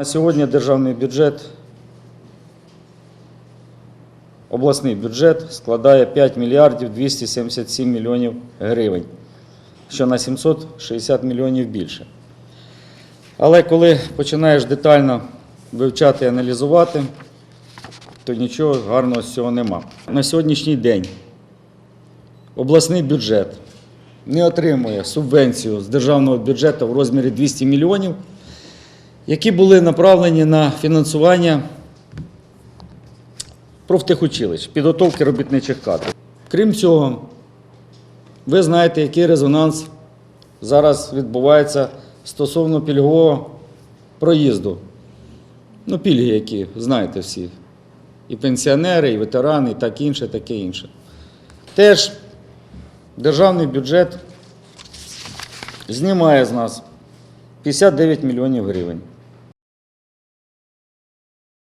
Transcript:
На сьогодні державний бюджет, обласний бюджет складає 5 мільярдів 277 мільйонів гривень, що на 760 мільйонів більше. Але коли починаєш детально вивчати і аналізувати, то нічого гарного з цього нема. На сьогоднішній день обласний бюджет не отримує субвенцію з державного бюджету в розмірі 200 мільйонів, які були направлені на фінансування профтехучилищ, підготовки робітничих кадрів. Крім цього, ви знаєте, який резонанс зараз відбувається стосовно пільгового проїзду. Ну, пільги, які знаєте всі. І пенсіонери, і ветерани, і так інше, таке інше. Теж державний бюджет знімає з нас 59 мільйонів гривень.